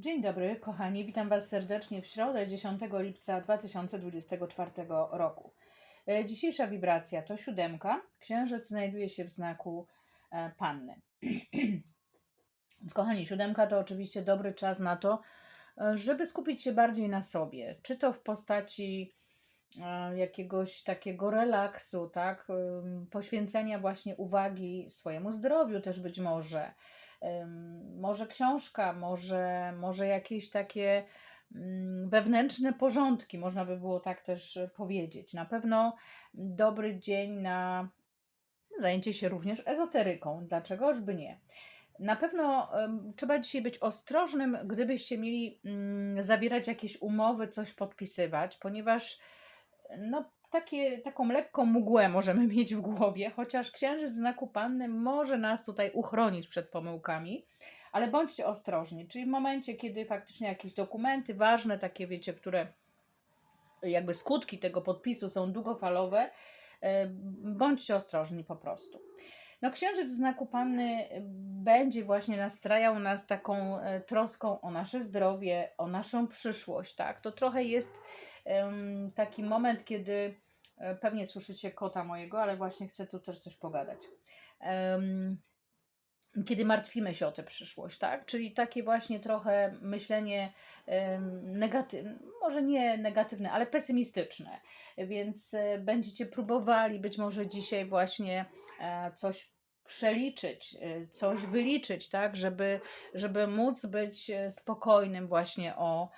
Dzień dobry, kochani. Witam Was serdecznie w środę 10 lipca 2024 roku. E, Dzisiejsza wibracja to siódemka. Księżyc znajduje się w znaku e, panny. Więc, kochani, siódemka to oczywiście dobry czas na to, e, żeby skupić się bardziej na sobie. Czy to w postaci jakiegoś takiego relaksu, tak? Poświęcenia właśnie uwagi swojemu zdrowiu też być może. Może książka, może, może jakieś takie mm, wewnętrzne porządki, można by było tak też powiedzieć. Na pewno dobry dzień na zajęcie się również ezoteryką. Dlaczegoż by nie? Na pewno trzeba dzisiaj być ostrożnym, gdybyście mieli mm, zawierać jakieś umowy, coś podpisywać, ponieważ no, takie, taką lekką mgłę możemy mieć w głowie, chociaż księżyc znaku panny może nas tutaj uchronić przed pomyłkami, ale bądźcie ostrożni. Czyli w momencie, kiedy faktycznie jakieś dokumenty ważne, takie wiecie, które jakby skutki tego podpisu są długofalowe, e, bądźcie ostrożni po prostu. No, księżyc w znaku panny będzie właśnie nastrajał nas taką e, troską o nasze zdrowie, o naszą przyszłość, tak? To trochę jest em, taki moment, kiedy e, pewnie słyszycie kota mojego, ale właśnie chcę tu też coś pogadać. Em, kiedy martwimy się o tę przyszłość, tak? Czyli takie właśnie trochę myślenie negatywne, może nie negatywne, ale pesymistyczne. Więc e, będziecie próbowali być może dzisiaj właśnie e, coś przeliczyć, e, coś wyliczyć, tak, żeby, żeby móc być spokojnym właśnie o,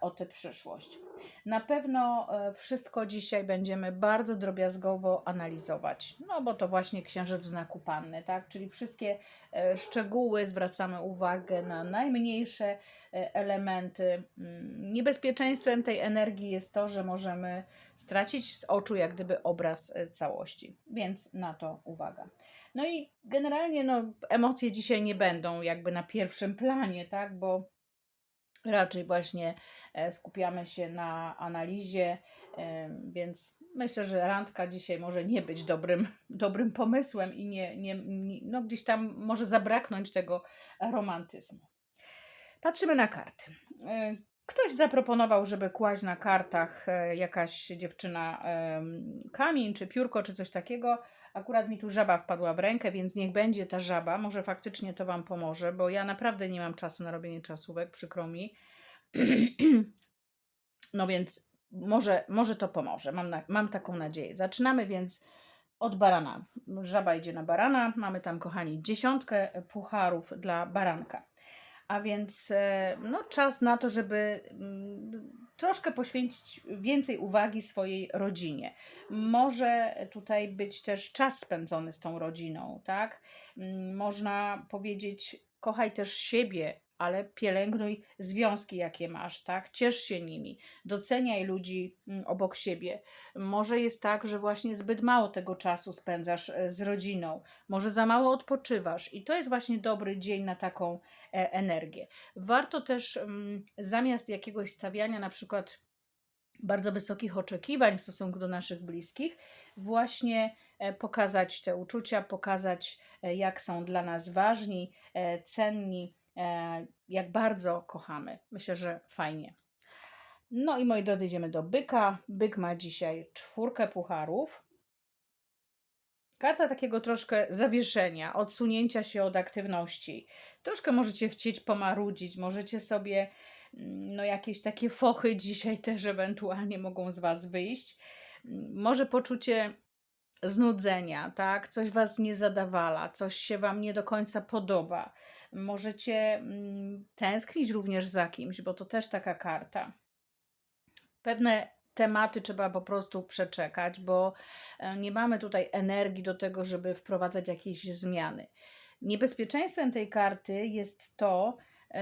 o tę przyszłość. Na pewno e, wszystko dzisiaj będziemy bardzo drobiazgowo analizować, no bo to właśnie księżyc w znaku panny, tak, czyli wszystkie e, szczegóły zwracamy uwagę na najmniejsze e, elementy. Mm, Niebezpieczeństwem tej energii jest to, że możemy stracić z oczu jak gdyby obraz całości, więc na to uwaga. No i generalnie no, emocje dzisiaj nie będą jakby na pierwszym planie, tak, bo raczej właśnie e, skupiamy się na analizie, e, więc myślę, że randka dzisiaj może nie być dobrym, dobrym pomysłem i nie, nie, nie, no gdzieś tam może zabraknąć tego romantyzmu. Patrzymy na karty. E, Ktoś zaproponował, żeby kłaść na kartach jakaś dziewczyna kamień, czy piórko, czy coś takiego. Akurat mi tu żaba wpadła w rękę, więc niech będzie ta żaba. Może faktycznie to Wam pomoże, bo ja naprawdę nie mam czasu na robienie czasówek, przykro mi. No więc może, może to pomoże. Mam, na, mam taką nadzieję. Zaczynamy więc od barana. Żaba idzie na barana. Mamy tam, kochani, dziesiątkę pucharów dla baranka. A więc e, no, czas na to, żeby mm, troszkę poświęcić więcej uwagi swojej rodzinie. Może tutaj być też czas spędzony z tą rodziną, tak? Mm, Można powiedzieć, kochaj też siebie, ale pielęgnuj związki, jakie masz, tak? Ciesz się nimi, doceniaj ludzi mm, obok siebie. Może jest tak, że właśnie zbyt mało tego czasu spędzasz e, z rodziną, może za mało odpoczywasz, i to jest właśnie dobry dzień na taką e, energię. Warto też mm, zamiast jakiegoś stawiania na przykład bardzo wysokich oczekiwań w stosunku do naszych bliskich, właśnie e, pokazać te uczucia, pokazać, jak są dla nas ważni, cenni, jak bardzo kochamy. Myślę, że fajnie. No i moi drodzy, idziemy do byka. Byk ma dzisiaj czwórkę pucharów. Karta takiego troszkę zawieszenia, odsunięcia się od aktywności. Troszkę możecie chcieć pomarudzić, możecie sobie mm, no jakieś takie fochy dzisiaj też ewentualnie mogą z Was wyjść. Mm, Może poczucie znudzenia, tak? Coś Was nie zadawala, coś się Wam nie do końca podoba. Możecie mm, tęsknić również za kimś, bo to też taka karta. Pewne tematy trzeba po prostu przeczekać, bo e, nie mamy tutaj energii do tego, żeby wprowadzać jakieś zmiany. Niebezpieczeństwem tej karty jest to,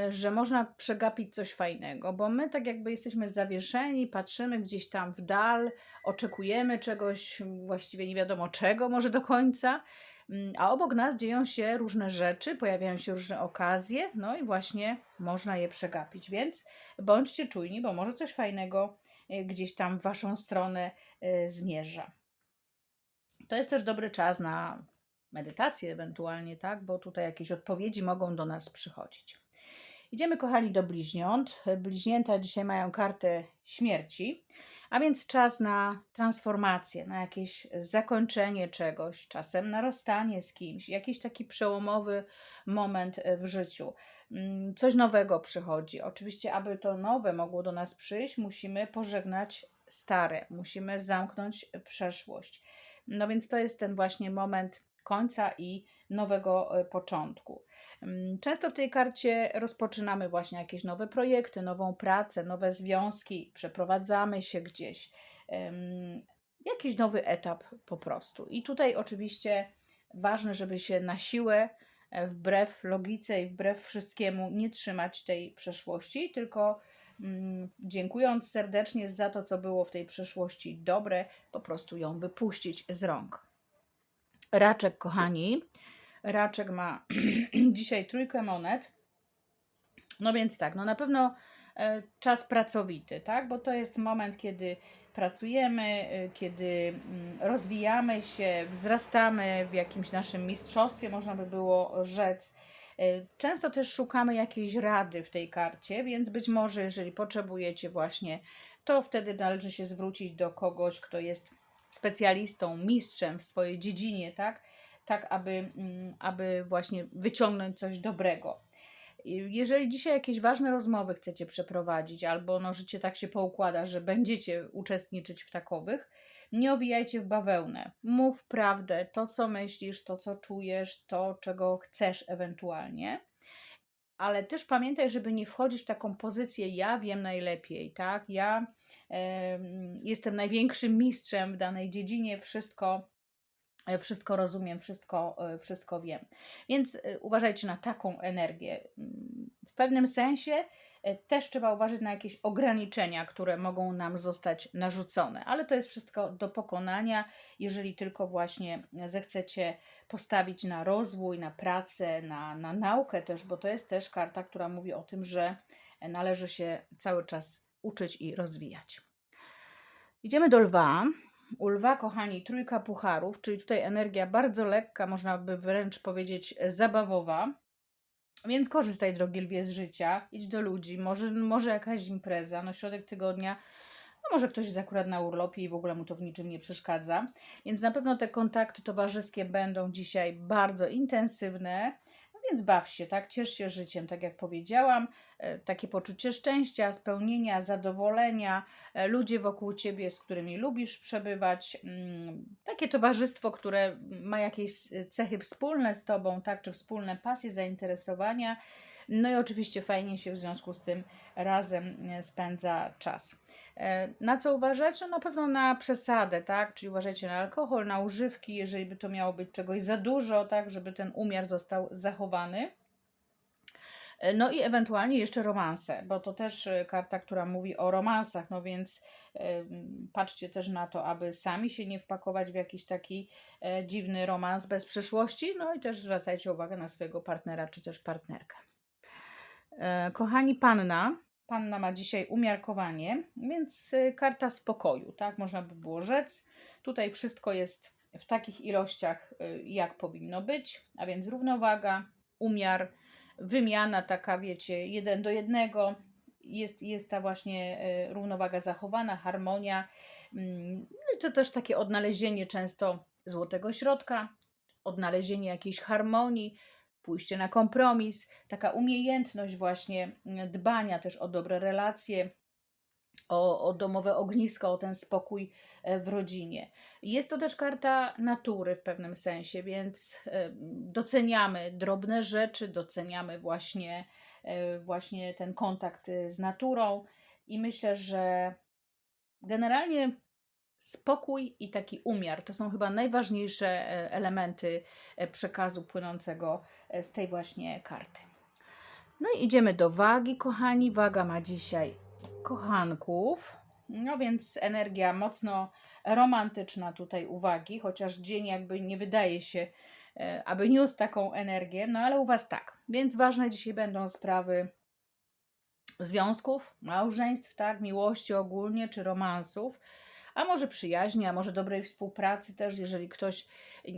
że można przegapić coś fajnego, bo my tak jakby jesteśmy zawieszeni, patrzymy gdzieś tam w dal, oczekujemy czegoś, właściwie nie wiadomo czego może do końca, mm, a obok nas dzieją się różne rzeczy, pojawiają się różne okazje, no i właśnie można je przegapić, więc bądźcie czujni, bo może coś fajnego e, gdzieś tam w Waszą stronę e, zmierza. To jest też dobry czas na medytację ewentualnie, tak? Bo tutaj jakieś odpowiedzi mogą do nas przychodzić. Idziemy, kochani, do bliźniąt. Bliźnięta dzisiaj mają kartę śmierci, a więc czas na transformację, na jakieś zakończenie czegoś, czasem na rozstanie z kimś, jakiś taki przełomowy moment w życiu. Mm, Coś nowego przychodzi. Oczywiście, aby to nowe mogło do nas przyjść, musimy pożegnać stare, musimy zamknąć przeszłość. No więc to jest ten właśnie moment końca i nowego e, początku. Mm, Często w tej karcie rozpoczynamy właśnie jakieś nowe projekty, nową pracę, nowe związki, przeprowadzamy się gdzieś, jakiś nowy etap po prostu. I tutaj oczywiście ważne, żeby się na siłę, e, wbrew logice i wbrew wszystkiemu, nie trzymać tej przeszłości, tylko mm, dziękując serdecznie za to, co było w tej przeszłości dobre, po prostu ją wypuścić z rąk. Raczek, kochani, Raczek ma dzisiaj trójkę monet. No więc tak, no na pewno e, czas pracowity, tak? Bo to jest moment, kiedy pracujemy, e, kiedy mm, rozwijamy się, wzrastamy w jakimś naszym mistrzostwie, można by było rzec. E, Często też szukamy jakiejś rady w tej karcie, więc być może, jeżeli potrzebujecie właśnie, to wtedy należy się zwrócić do kogoś, kto jest specjalistą, mistrzem w swojej dziedzinie, tak? Tak aby, mm, aby właśnie wyciągnąć coś dobrego. Jeżeli dzisiaj jakieś ważne rozmowy chcecie przeprowadzić, albo no, życie tak się poukłada, że będziecie uczestniczyć w takowych, nie owijajcie w bawełnę. Mów prawdę, to co myślisz, to co czujesz, to czego chcesz ewentualnie. Ale też pamiętaj, żeby nie wchodzić w taką pozycję, ja wiem najlepiej, tak? Ja em, jestem największym mistrzem w danej dziedzinie, wszystko wszystko rozumiem, wszystko, e, wszystko wiem. Więc e, uważajcie na taką energię. Mm, W pewnym sensie e, też trzeba uważać na jakieś ograniczenia, które mogą nam zostać narzucone, ale to jest wszystko do pokonania, jeżeli tylko właśnie zechcecie postawić na rozwój, na pracę, na, na naukę też, bo to jest też karta, która mówi o tym, że należy się cały czas uczyć i rozwijać. Idziemy do lwa. U lwa, kochani, trójka pucharów, czyli tutaj energia bardzo lekka, można by wręcz powiedzieć zabawowa. Więc korzystaj, drogi lwie, z życia, idź do ludzi, może, może jakaś impreza, no środek tygodnia, no może ktoś jest akurat na urlopie i w ogóle mu to w niczym nie przeszkadza. Więc na pewno te kontakty towarzyskie będą dzisiaj bardzo intensywne, więc baw się, tak, ciesz się życiem, tak jak powiedziałam, E, takie poczucie szczęścia, spełnienia, zadowolenia, e, ludzie wokół ciebie, z którymi lubisz przebywać, mm, takie towarzystwo, które ma jakieś cechy wspólne z tobą, tak, czy wspólne pasje, zainteresowania. No i oczywiście fajnie się w związku z tym razem e, spędza czas. E, Na co uważać? No na pewno na przesadę, tak? Czyli uważajcie na alkohol, na używki, jeżeli by to miało być czegoś za dużo, tak, żeby ten umiar został zachowany. E, No i ewentualnie jeszcze romanse, bo to też e, karta, która mówi o romansach, no więc patrzcie też na to, aby sami się nie wpakować w jakiś taki dziwny romans bez przyszłości, no i też zwracajcie uwagę na swojego partnera czy też partnerkę. Kochani, panna. Panna ma dzisiaj umiarkowanie, więc e, karta spokoju, tak można by było rzec. Tutaj wszystko jest w takich ilościach, e, jak powinno być, a więc równowaga, umiar, wymiana taka, wiecie, jeden do jednego. Jest, jest ta właśnie e, równowaga zachowana, harmonia. Mm, No to też takie odnalezienie często złotego środka, odnalezienie jakiejś harmonii, pójście na kompromis, taka umiejętność właśnie mm, dbania też o dobre relacje, o, o domowe ognisko, o ten spokój e, w rodzinie. Jest to też karta natury w pewnym sensie, więc e, doceniamy drobne rzeczy, doceniamy właśnie, e, właśnie ten kontakt z naturą i myślę, że generalnie spokój i taki umiar to są chyba najważniejsze e, elementy e, przekazu płynącego e, z tej właśnie karty. No i idziemy do wagi, kochani. Waga ma dzisiaj kochanków. No więc energia mocno romantyczna tutaj uwagi, chociaż dzień jakby nie wydaje się, aby niósł taką energię, no ale u Was tak. Więc ważne dzisiaj będą sprawy związków, małżeństw, tak, miłości ogólnie, czy romansów, a może przyjaźni, a może dobrej współpracy też, jeżeli ktoś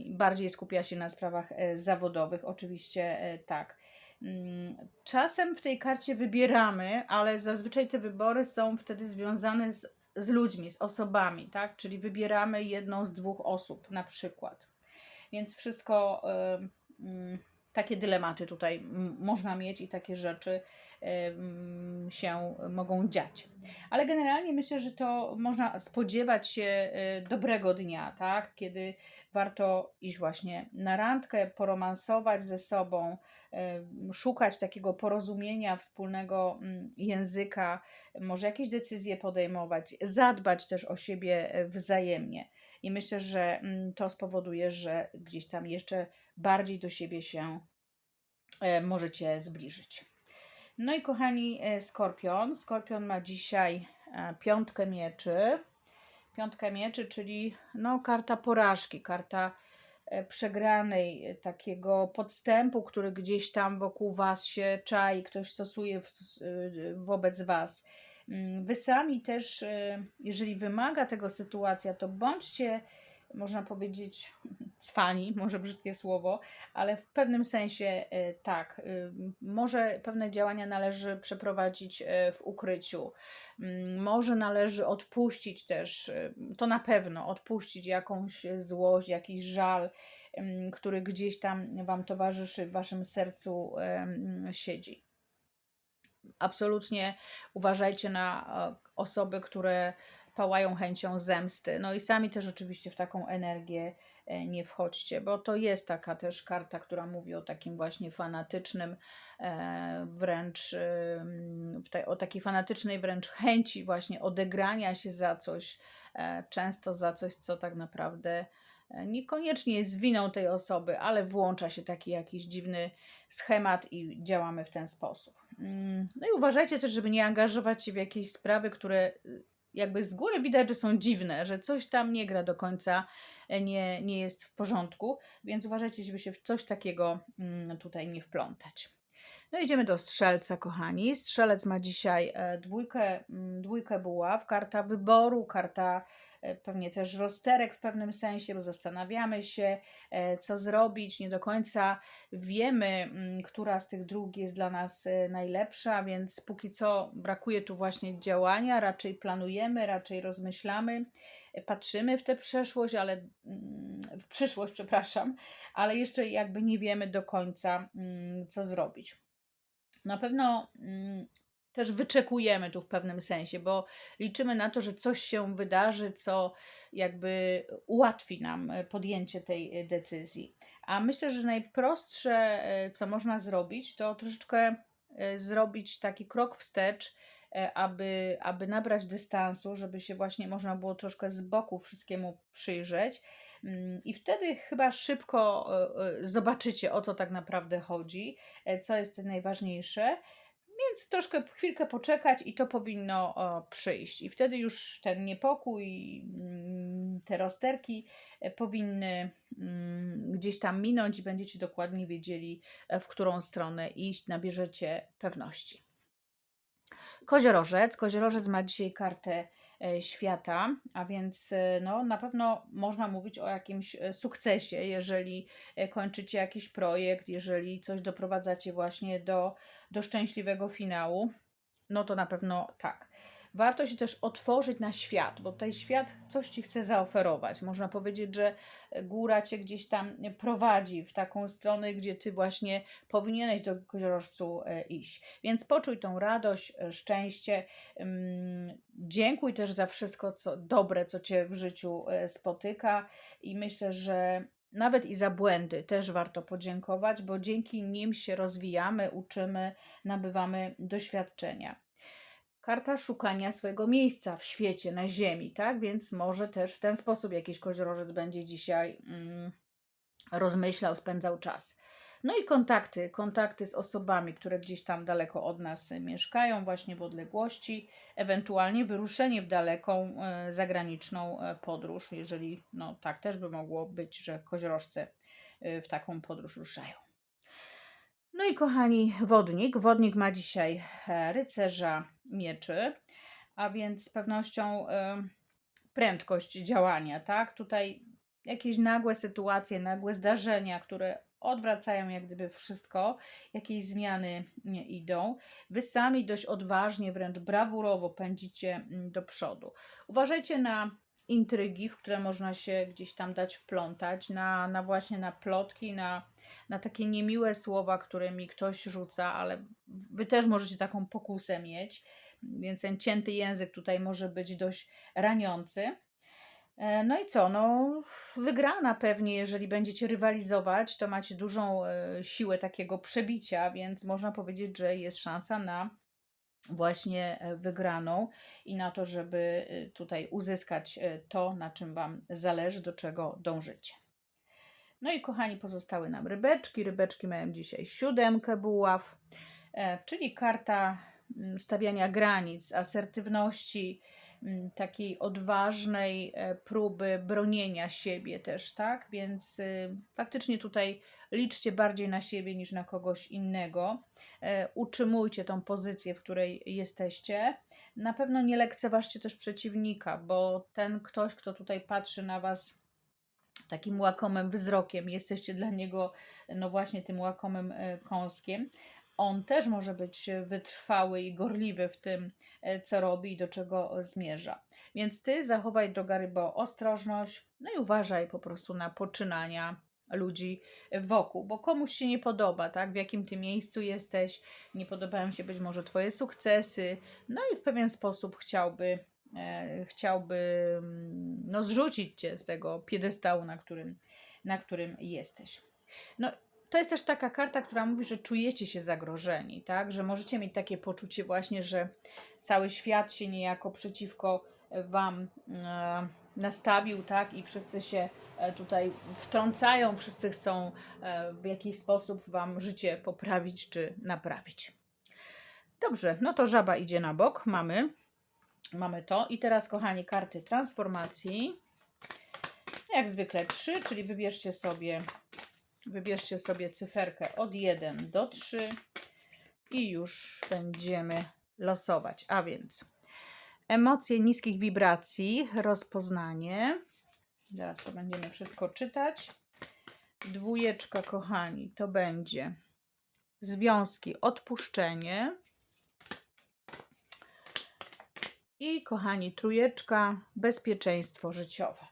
bardziej skupia się na sprawach e, zawodowych, oczywiście e, tak. Mm, Czasem w tej karcie wybieramy, ale zazwyczaj te wybory są wtedy związane z, z ludźmi, z osobami, tak? Czyli wybieramy jedną z dwóch osób na przykład. Więc wszystko, em, mm, takie dylematy tutaj można mieć i takie rzeczy się mogą dziać. Ale generalnie myślę, że to można spodziewać się e, dobrego dnia, tak? Kiedy warto iść właśnie na randkę, poromansować ze sobą, szukać takiego porozumienia, wspólnego języka, może jakieś decyzje podejmować, zadbać też o siebie e, wzajemnie. I myślę, że mm, to spowoduje, że gdzieś tam jeszcze bardziej do siebie się e, możecie zbliżyć. No i kochani, e, Skorpion. Skorpion ma dzisiaj e, piątkę mieczy. Piątkę mieczy, czyli no, karta porażki, karta przegranej, takiego podstępu, który gdzieś tam wokół Was się czai, ktoś stosuje wobec Was. Mm, Wy sami też, e, jeżeli wymaga tego sytuacja, to bądźcie, można powiedzieć, cwani, może brzydkie słowo, ale w pewnym sensie e, tak. y, Może pewne działania należy przeprowadzić w ukryciu. Mm, Może należy odpuścić też, y, to na pewno, odpuścić jakąś złość, jakiś żal, który gdzieś tam Wam towarzyszy, w Waszym sercu em, siedzi. Absolutnie uważajcie na e, osoby, które pałają chęcią zemsty. No i sami też oczywiście w taką energię e, nie wchodźcie, bo to jest taka też karta, która mówi o takim właśnie fanatycznym, e, wręcz o takiej fanatycznej wręcz chęci właśnie odegrania się za coś, często za coś, co tak naprawdę niekoniecznie jest winą tej osoby, ale włącza się taki jakiś dziwny schemat i działamy w ten sposób. Mm, No i uważajcie też, żeby nie angażować się w jakieś sprawy, które y, jakby z góry widać, że są dziwne, że coś tam nie gra do końca, e, nie, nie jest w porządku, więc uważajcie, żeby się w coś takiego mm, tutaj nie wplątać. No idziemy do strzelca, kochani. Strzelec ma dzisiaj e, dwójkę, mm, dwójkę buław, karta wyboru, karta e, pewnie też rozterek w pewnym sensie, bo zastanawiamy się, e, co zrobić. Nie do końca wiemy, mm, która z tych dróg jest dla nas najlepsza, więc póki co brakuje tu właśnie działania. Raczej planujemy, raczej rozmyślamy, patrzymy w tę przeszłość, ale mm, w przyszłość, przepraszam, ale jeszcze jakby nie wiemy do końca, mm, co zrobić. Na pewno mm, też wyczekujemy tu w pewnym sensie, bo liczymy na to, że coś się wydarzy, co jakby ułatwi nam e, podjęcie tej e, decyzji. A myślę, że najprostsze, e, co można zrobić, to troszeczkę zrobić taki krok wstecz, aby, aby nabrać dystansu, żeby się właśnie można było troszkę z boku wszystkiemu przyjrzeć. Mm, I wtedy chyba szybko e, e, zobaczycie, o co tak naprawdę chodzi, e, co jest najważniejsze. Więc troszkę chwilkę poczekać i to powinno przyjść. I wtedy już ten niepokój, mm, te rozterki e, powinny mm, gdzieś tam minąć i będziecie dokładnie wiedzieli, e, w którą stronę iść, nabierzecie pewności. Koziorożec. Koziorożec ma dzisiaj kartę e, świata, a więc e, no, na pewno można mówić o jakimś e, sukcesie, jeżeli kończycie jakiś projekt, jeżeli coś doprowadzacie właśnie do, do szczęśliwego finału, no to na pewno tak. Warto się też otworzyć na świat, bo tutaj świat coś ci chce zaoferować. Można powiedzieć, że góra cię gdzieś tam prowadzi w taką stronę, gdzie ty właśnie powinieneś do koziorożcu e, iść. Więc poczuj tą radość, e, szczęście. Ym, Dziękuj też za wszystko co dobre, co cię w życiu e, spotyka i myślę, że nawet i za błędy też warto podziękować, bo dzięki nim się rozwijamy, uczymy, nabywamy doświadczenia karta szukania swojego miejsca w świecie, na ziemi, tak? Więc może też w ten sposób jakiś koziorożec będzie dzisiaj mm, rozmyślał, spędzał czas. No i kontakty, kontakty z osobami, które gdzieś tam daleko od nas mieszkają, właśnie w odległości, ewentualnie wyruszenie w daleką e, zagraniczną e, podróż, jeżeli no tak też by mogło być, że koziorożce e, w taką podróż ruszają. No i kochani, wodnik. Wodnik ma dzisiaj e, rycerza mieczy, a więc z pewnością e, prędkość działania, tak? Tutaj jakieś nagłe sytuacje, nagłe zdarzenia, które odwracają jak gdyby wszystko, jakieś zmiany nie idą. Wy sami dość odważnie, wręcz brawurowo pędzicie mm, do przodu. Uważajcie na intrygi, w które można się gdzieś tam dać wplątać, na, na właśnie na plotki, na, na takie niemiłe słowa, które mi ktoś rzuca, ale wy też możecie taką pokusę mieć, więc ten cięty język tutaj może być dość raniący. E, No i co? No, wygrana pewnie, jeżeli będziecie rywalizować, to macie dużą e, siłę takiego przebicia, więc można powiedzieć, że jest szansa na właśnie e, wygraną i na to, żeby e, tutaj uzyskać e, to, na czym Wam zależy, do czego dążycie. No i kochani, pozostały nam rybeczki. Rybeczki mają dzisiaj siódemkę buław, czyli karta mm, stawiania granic, asertywności, takiej odważnej e, próby bronienia siebie też, tak? Więc y, faktycznie tutaj liczcie bardziej na siebie niż na kogoś innego. E, Utrzymujcie tą pozycję, w której jesteście. Na pewno nie lekceważcie też przeciwnika, bo ten ktoś, kto tutaj patrzy na Was takim łakomym wzrokiem, jesteście dla niego, no właśnie, tym łakomym e, kąskiem. On też może być wytrwały i gorliwy w tym, e, co robi i do czego zmierza. Więc ty zachowaj, droga rybo, ostrożność, no i uważaj po prostu na poczynania ludzi wokół, bo komuś się nie podoba, tak? W jakim ty miejscu jesteś, nie podobają się być może twoje sukcesy, no i w pewien sposób chciałby, e, chciałby mm, no, zrzucić cię z tego piedestału, na którym, na którym jesteś. No, to jest też taka karta, która mówi, że czujecie się zagrożeni, tak? Że możecie mieć takie poczucie właśnie, że cały świat się niejako przeciwko wam e, nastawił, tak? I wszyscy się e, tutaj wtrącają, wszyscy chcą e, w jakiś sposób wam życie poprawić czy naprawić. Dobrze, no to żaba idzie na bok, mamy, mamy to. I teraz, kochani, karty transformacji. Jak zwykle trzy, czyli wybierzcie sobie, wybierzcie sobie cyferkę od 1 do 3 i już będziemy losować. A więc emocje niskich wibracji, rozpoznanie. Zaraz to będziemy wszystko czytać. Dwójeczka, kochani, to będzie związki, odpuszczenie. I kochani, trójeczka, bezpieczeństwo życiowe.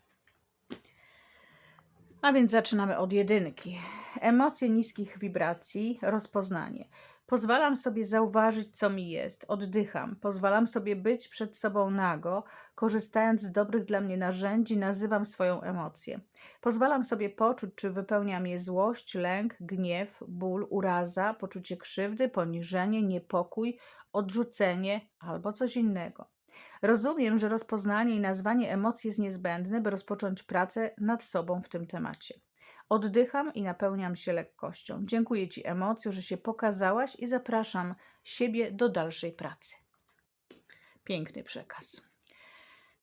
A więc zaczynamy od jedynki. Emocje niskich wibracji, rozpoznanie. Pozwalam sobie zauważyć, co mi jest, oddycham. Pozwalam sobie być przed sobą nago, korzystając z dobrych dla mnie narzędzi, nazywam swoją emocję. Pozwalam sobie poczuć, czy wypełnia mnie złość, lęk, gniew, ból, uraza, poczucie krzywdy, poniżenie, niepokój, odrzucenie albo coś innego. Rozumiem, że rozpoznanie i nazwanie emocji jest niezbędne, by rozpocząć pracę nad sobą w tym temacie. Oddycham i napełniam się lekkością. Dziękuję Ci, emocjo, że się pokazałaś i zapraszam siebie do dalszej pracy. Piękny przekaz.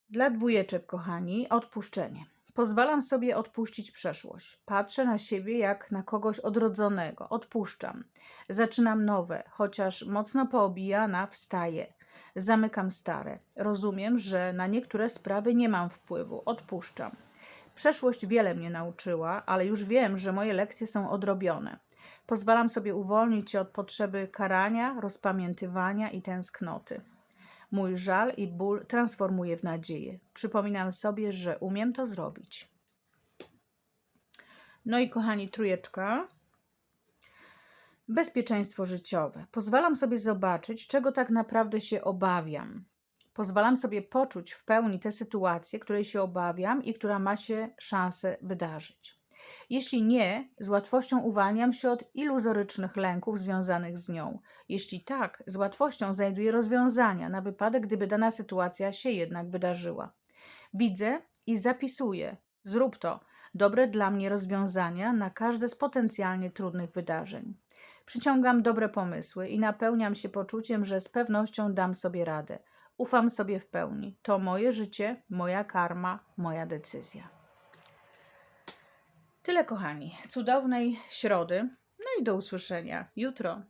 Dla dwójeczek, kochani, odpuszczenie. Pozwalam sobie odpuścić przeszłość. Patrzę na siebie jak na kogoś odrodzonego. Odpuszczam. Zaczynam nowe, chociaż mocno poobijana, wstaję. Zamykam stare. Rozumiem, że na niektóre sprawy nie mam wpływu. Odpuszczam. Przeszłość wiele mnie nauczyła, ale już wiem, że moje lekcje są odrobione. Pozwalam sobie uwolnić się od potrzeby karania, rozpamiętywania i tęsknoty. Mój żal i ból transformuję w nadzieję. Przypominam sobie, że umiem to zrobić. No i kochani, trójeczka. Bezpieczeństwo życiowe. Pozwalam sobie zobaczyć, czego tak naprawdę się obawiam. Pozwalam sobie poczuć w pełni tę sytuację, której się obawiam i która ma się szansę wydarzyć. Jeśli nie, z łatwością uwalniam się od iluzorycznych lęków związanych z nią. Jeśli tak, z łatwością znajduję rozwiązania na wypadek, gdyby dana sytuacja się jednak wydarzyła. Widzę i zapisuję. Zrób to. Dobre dla mnie rozwiązania na każde z potencjalnie trudnych wydarzeń. Przyciągam dobre pomysły i napełniam się poczuciem, że z pewnością dam sobie radę. Ufam sobie w pełni. To moje życie, moja karma, moja decyzja. Tyle, kochani. Cudownej środy. No i do usłyszenia jutro.